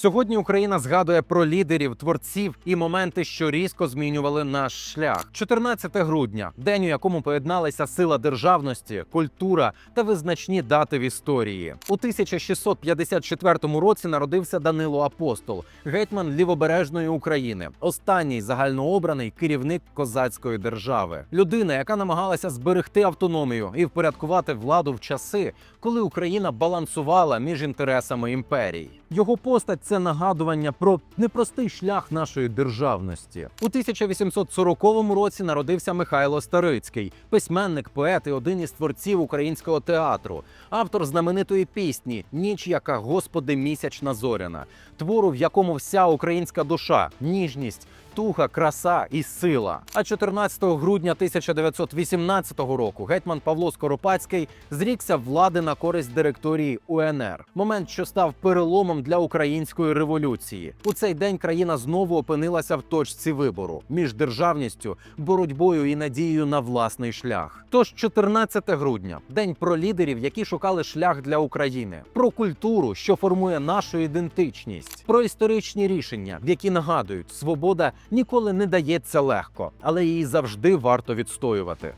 Сьогодні Україна згадує про лідерів, творців і моменти, що різко змінювали наш шлях. 14 грудня, день, у якому поєдналися сила державності, культура та визначні дати в історії. У 1654 році народився Данило Апостол, гетьман лівобережної України, останній загальнообраний керівник козацької держави, людина, яка намагалася зберегти автономію і впорядкувати владу в часи, коли Україна балансувала між інтересами імперій. Його постать це нагадування про непростий шлях нашої державності. У 1840 році народився Михайло Старицький, письменник, поет і один із творців українського театру, автор знаменитої пісні Ніч, яка Господи місячна зоряна, твору, в якому вся українська душа, ніжність. Туга, краса і сила. А 14 грудня 1918 року гетьман Павло Скоропадський зрікся влади на користь директорії УНР. Момент, що став переломом для української революції. У цей день країна знову опинилася в точці вибору між державністю, боротьбою і надією на власний шлях. Тож 14 грудня день про лідерів, які шукали шлях для України, про культуру, що формує нашу ідентичність, про історичні рішення, які нагадують, свобода ніколи не дається легко, але її завжди варто відстоювати.